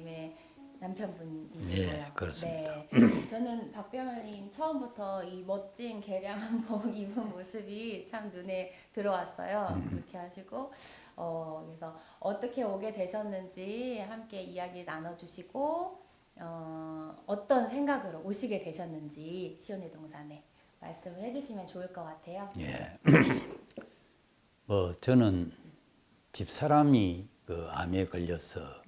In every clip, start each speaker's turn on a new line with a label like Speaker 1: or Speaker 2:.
Speaker 1: 이영민님의 남편분이시고요.
Speaker 2: 네, 그렇습니다.
Speaker 1: 네, 저는 박병을님 처음부터 이 멋진 개량 한복 입은 모습이 참 눈에 들어왔어요.
Speaker 2: 음.
Speaker 1: 그렇게 하시고 어, 그래서 어떻게 오게 되셨는지 함께 이야기 나눠주시고 어, 어떤 생각으로 오시게 되셨는지 시온의 동산에 말씀을 해주시면 좋을 것 같아요.
Speaker 2: 예. 뭐 저는 집 사람이 그 암에 걸려서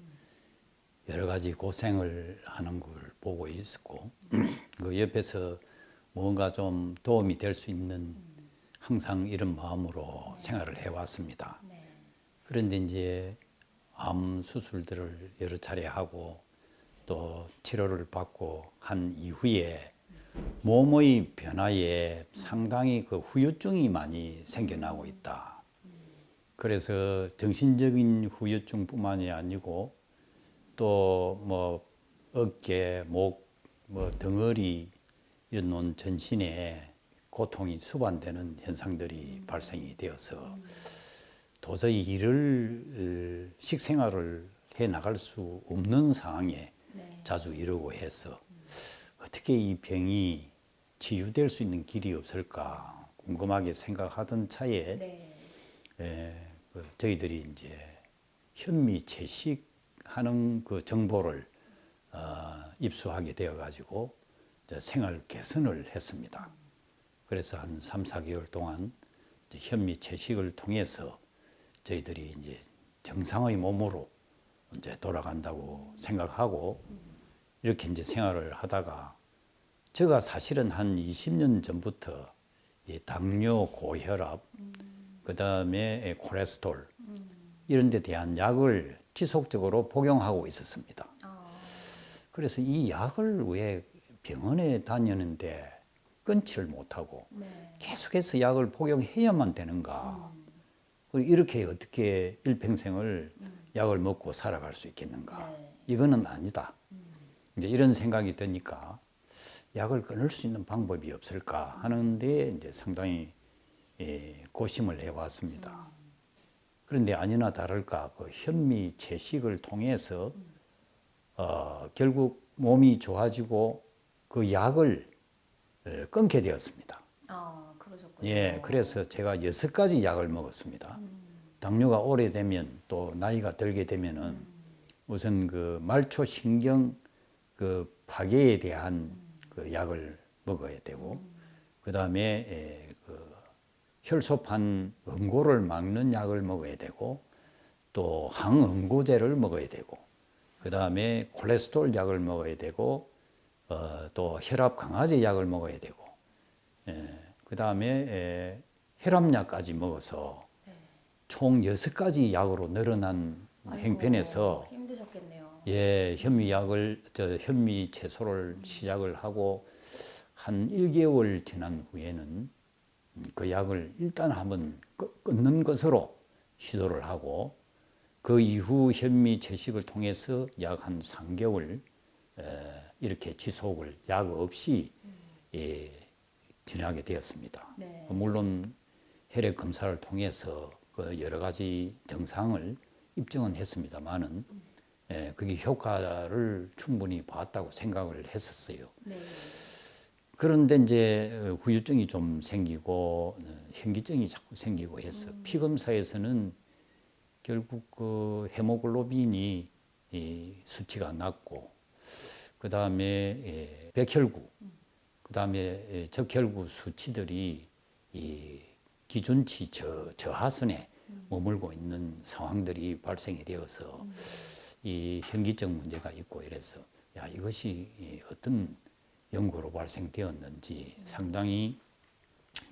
Speaker 2: 여러 가지 고생을 하는 걸 보고 있었고 그 옆에서 뭔가 좀 도움이 될 수 있는 항상 이런 마음으로 생활을 해왔습니다.
Speaker 1: 네.
Speaker 2: 그런데 이제 암 수술들을 여러 차례 하고 또 치료를 받고 한 이후에 몸의 변화에 상당히 그 후유증이 많이 생겨나고 있다. 그래서 정신적인 후유증뿐만이 아니고 또 뭐 어깨, 목, 뭐 덩어리 이런 논 전신에 고통이 수반되는 현상들이 발생이 되어서 도저히 일을 어, 식생활을 해 나갈 수 없는 상황에
Speaker 1: 네.
Speaker 2: 자주 이르고 해서 어떻게 이 병이 치유될 수 있는 길이 없을까 궁금하게 생각하던 차에
Speaker 1: 네.
Speaker 2: 에, 그 저희들이 이제 현미 채식 하는 그 정보를 어, 입수하게 되어 가지고 생활 개선을 했습니다. 그래서 한 3, 4개월 동안 현미 채식을 통해서 저희들이 이제 정상의 몸으로 이제 돌아간다고 생각하고 이렇게 이제 생활을 하다가 제가 사실은 한 20년 전부터 이 당뇨, 고혈압, 그 다음에 콜레스테롤 이런 데 대한 약을 지속적으로 복용하고 있었습니다.
Speaker 1: 어,
Speaker 2: 그래서 이 약을 왜 병원에 다녔는데 끊지를 못하고
Speaker 1: 네.
Speaker 2: 계속해서 약을 복용해야만 되는가? 그리고 이렇게 어떻게 일평생을 약을 먹고 살아갈 수 있겠는가?
Speaker 1: 네.
Speaker 2: 이거는 아니다. 이제 이런 생각이 드니까 약을 끊을 수 있는 방법이 없을까 하는데 이제 상당히 예, 고심을 해왔습니다. 그런데 아니나 다를까 그 현미 채식을 통해서 어, 결국 몸이 좋아지고 그 약을 어, 끊게 되었습니다.
Speaker 1: 어, 그러셨군요.
Speaker 2: 예, 그래서 제가 여섯 가지 약을 먹었습니다. 당뇨가 오래되면 또 나이가 들게 되면은 우선 그 말초 신경 그 파괴에 대한 그 약을 먹어야 되고 그 다음에 그 혈소판 응고를 막는 약을 먹어야 되고 또 항응고제를 먹어야 되고 그 다음에 콜레스테롤 약을 먹어야 되고 어, 또 혈압 강화제 약을 먹어야 되고 그 다음에 혈압약까지 먹어서 총 여섯 가지 약으로 늘어난
Speaker 1: 아이고,
Speaker 2: 행편에서
Speaker 1: 힘드셨겠네요.
Speaker 2: 예, 현미약을 저 현미 채소를 시작을 하고 한 1개월 지난 후에는 그 약을 일단 한번 끊- 끊는 것으로 시도를 하고 그 이후 현미 채식을 통해서 약 한 3개월 에, 이렇게 지속을 약 없이 예, 지나게 되었습니다.
Speaker 1: 네.
Speaker 2: 물론 혈액 검사를 통해서 그 여러 가지 정상을 입증은 했습니다만은 예, 그게 효과를 충분히 봤다고 생각을 했었어요.
Speaker 1: 네.
Speaker 2: 그런데 이제 어, 후유증이 좀 생기고 어, 현기증이 자꾸 생기고 해서 피 검사에서는 결국 그 헤모글로빈이 이 수치가 낮고 그 다음에 백혈구, 그 다음에 적혈구 수치들이 이 기준치 저, 저하선에 머물고 있는 상황들이 발생이 되어서 이 현기증 문제가 있고 이래서 야 이것이 이 어떤 연고로 발생되었는지 상당히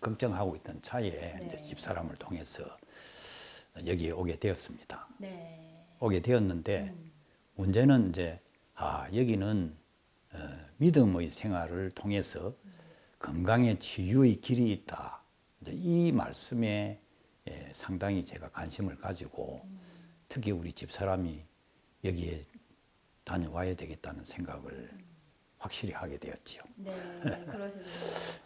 Speaker 2: 걱정하고 있던 차에
Speaker 1: 네.
Speaker 2: 집사람을 통해서 여기에 오게 되었습니다.
Speaker 1: 네.
Speaker 2: 오게 되었는데 문제는 이제 아 여기는 어, 믿음의 생활을 통해서 건강의 치유의 길이 있다. 이제 이 말씀에 예, 상당히 제가 관심을 가지고 특히 우리 집 사람이 여기에 다녀와야 되겠다는 생각을 확실히 하게 되었지요.
Speaker 1: 네, 그러시군요.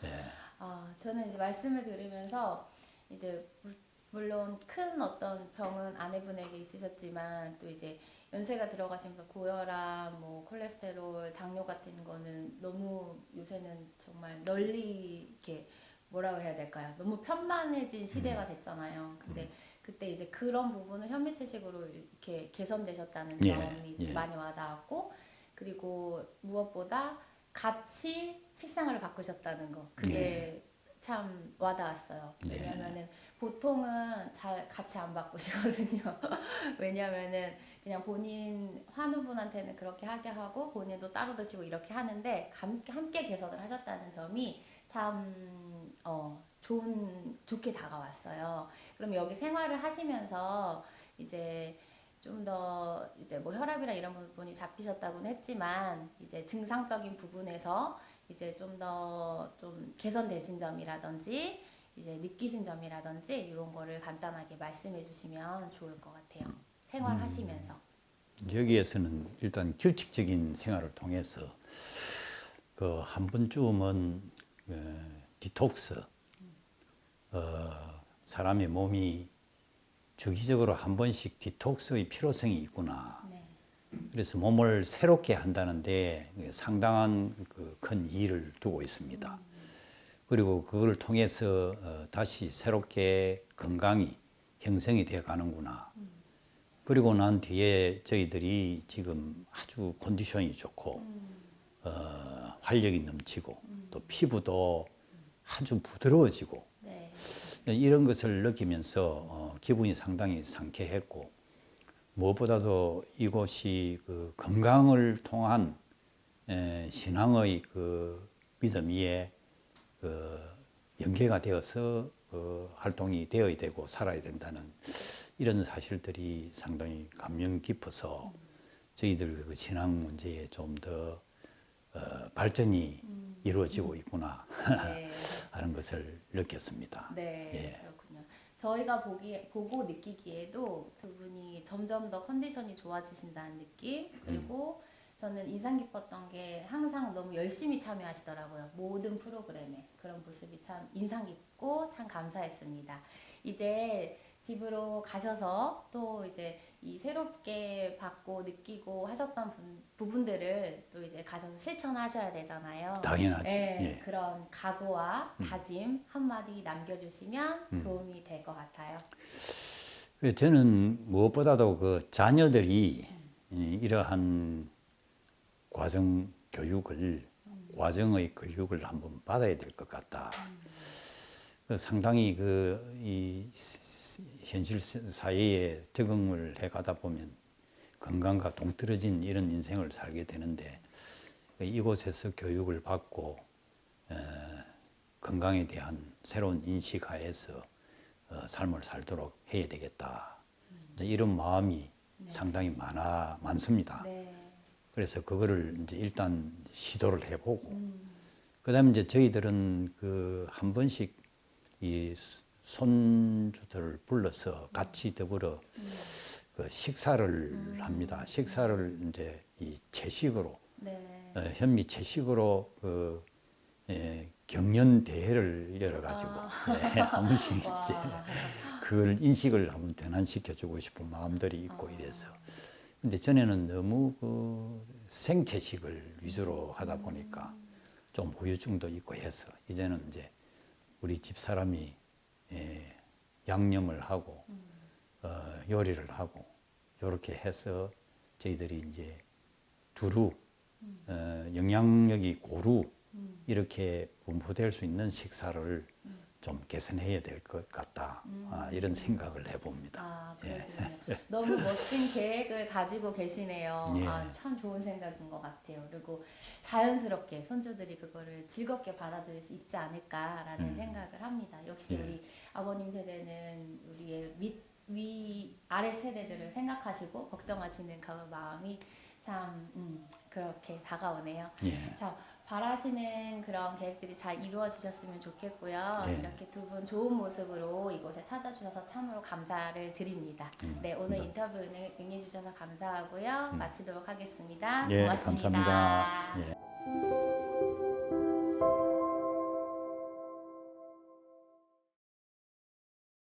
Speaker 2: 예.
Speaker 1: 아, 저는 이제 말씀을 들으면서 이제 물- 물론 큰 어떤 병은 아내분에게 있으셨지만 또 이제 연세가 들어가시면서 고혈압, 뭐 콜레스테롤, 당뇨 같은 거는 너무 요새는 정말 널리 이렇게 뭐라고 해야 될까요? 너무 편만해진 시대가 됐잖아요. 근데 그때 이제 그런 부분을 현미채식으로 이렇게 개선되셨다는
Speaker 2: 예,
Speaker 1: 점이
Speaker 2: 예.
Speaker 1: 많이 와닿았고 그리고 무엇보다 같이 식상을 바꾸셨다는 거 그게 참 와닿았어요.
Speaker 2: 네.
Speaker 1: 왜냐면은 보통은 잘 같이 안 바꾸시거든요. 왜냐면은 그냥 본인 환우분한테는 그렇게 하게 하고 본인도 따로 드시고 이렇게 하는데 함께, 함께 개선을 하셨다는 점이 참 어, 좋은 좋게 다가왔어요. 그럼 여기 생활을 하시면서 이제 좀 더 이제 뭐 혈압이나 이런 부분이 잡히셨다고는 했지만 이제 증상적인 부분에서 이제 좀더좀 개선되신 점이라든지 이제 느끼신 점이라든지 이런 거를 간단하게 말씀해 주시면 좋을 것 같아요. 생활하시면서.
Speaker 2: 여기에서는 일단 규칙적인 생활을 통해서 그 한 번쯤은 그 디톡스 어, 사람의 몸이 주기적으로 한 번씩 디톡스의 필요성이 있구나.
Speaker 1: 네.
Speaker 2: 그래서 몸을 새롭게 한다는데 상당한 그큰 이의를 두고 있습니다. 그리고 그걸 통해서 어, 다시 새롭게 건강이 형성이 되어 가는구나. 그리고 난 뒤에 저희들이 지금 아주 컨디션이 좋고 어, 활력이 넘치고 또 피부도 아주 부드러워지고
Speaker 1: 네.
Speaker 2: 이런 것을 느끼면서 어, 기분이 상당히 상쾌했고 무엇보다도 이곳이 그 건강을 통한 에, 신앙의 그 믿음 위에 그 연계가 되어서 그 활동이 되어야 되고 살아야 된다는 이런 사실들이 상당히 감명 깊어서 저희들 그 신앙 문제에 좀더 어, 발전이 이루어지고 있구나
Speaker 1: 네.
Speaker 2: 하는 것을 느꼈습니다.
Speaker 1: 네,
Speaker 2: 예.
Speaker 1: 저희가 보기 보고 느끼기에도 두 분이 점점 더 컨디션이 좋아지신다는 느낌 그리고 저는 인상 깊었던 게 항상 너무 열심히 참여하시더라고요. 모든 프로그램에 그런 모습이 참 인상 깊고 참 감사했습니다. 이제 집으로 가셔서 또 이제 이 새롭게 받고 느끼고 하셨던 분- 부분들을 또 이제 가셔서 실천하셔야 되잖아요.
Speaker 2: 당연하지.
Speaker 1: 네,
Speaker 2: 예.
Speaker 1: 그런 각오와 다짐 한마디 남겨주시면
Speaker 2: 음.
Speaker 1: 도움이 될 것 같아요.
Speaker 2: 그래서 저는 무엇보다도 그 자녀들이 이- 이러한 과정 교육을 과정의 교육을 한번 받아야 될 것 같다. 그 상당히 그 이 현실 사회에 적응을 해가다 보면 건강과 동떨어진 이런 인생을 살게 되는데 이곳에서 교육을 받고 에, 건강에 대한 새로운 인식 하에서 어, 삶을 살도록 해야 되겠다. 이런 마음이 상당히 많아 많습니다.
Speaker 1: 네.
Speaker 2: 그래서 그거를 이제 일단 시도를 해보고
Speaker 1: 음,
Speaker 2: 그다음에 이제 저희들은 그 한 번씩 이 손주들을 불러서 같이 더불어 그 식사를 합니다. 식사를 이제 이 채식으로
Speaker 1: 네.
Speaker 2: 어, 현미 채식으로 그 예, 경연 대회를 열어가지고
Speaker 1: 아.
Speaker 2: 예, 한 번씩 이제
Speaker 1: 와.
Speaker 2: 그걸 인식을 한번 전환시켜주고 싶은 마음들이 있고
Speaker 1: 아.
Speaker 2: 이래서 근데 전에는 너무 그 생채식을 위주로 하다 보니까 좀 후유증도 있고 해서 이제는 이제 우리 집 사람이 예, 양념을 하고 어, 요리를 하고 이렇게 해서 저희들이 이제 두루 어, 영향력이 고루 이렇게 분포될 수 있는 식사를 좀 개선해야 될 것 같다 아, 이런 생각을 해봅니다.
Speaker 1: 아,
Speaker 2: 예.
Speaker 1: 그러시군요. 너무 멋진 계획을 가지고 계시네요.
Speaker 2: 예.
Speaker 1: 아, 참 좋은 생각인 것 같아요. 그리고 자연스럽게 손주들이 그거를 즐겁게 받아들일 수 있지 않을까라는
Speaker 2: 음.
Speaker 1: 생각을 합니다. 역시
Speaker 2: 예.
Speaker 1: 우리 아버님 세대는 우리의 밑, 위, 아래 세대들을 생각하시고 걱정하시는 그 마음이 참 음, 그렇게 다가오네요.
Speaker 2: 예.
Speaker 1: 자, 바라시는 그런 계획들이 잘 이루어지셨으면 좋겠고요.
Speaker 2: 네.
Speaker 1: 이렇게 두 분 좋은 모습으로 이곳에 찾아주셔서 참으로 감사를 드립니다.
Speaker 2: 음,
Speaker 1: 네, 오늘
Speaker 2: 감사합니다.
Speaker 1: 인터뷰 응해주셔서 감사하고요.
Speaker 2: 음.
Speaker 1: 마치도록 하겠습니다.
Speaker 2: 예,
Speaker 1: 고맙습니다.
Speaker 2: 감사합니다. 예.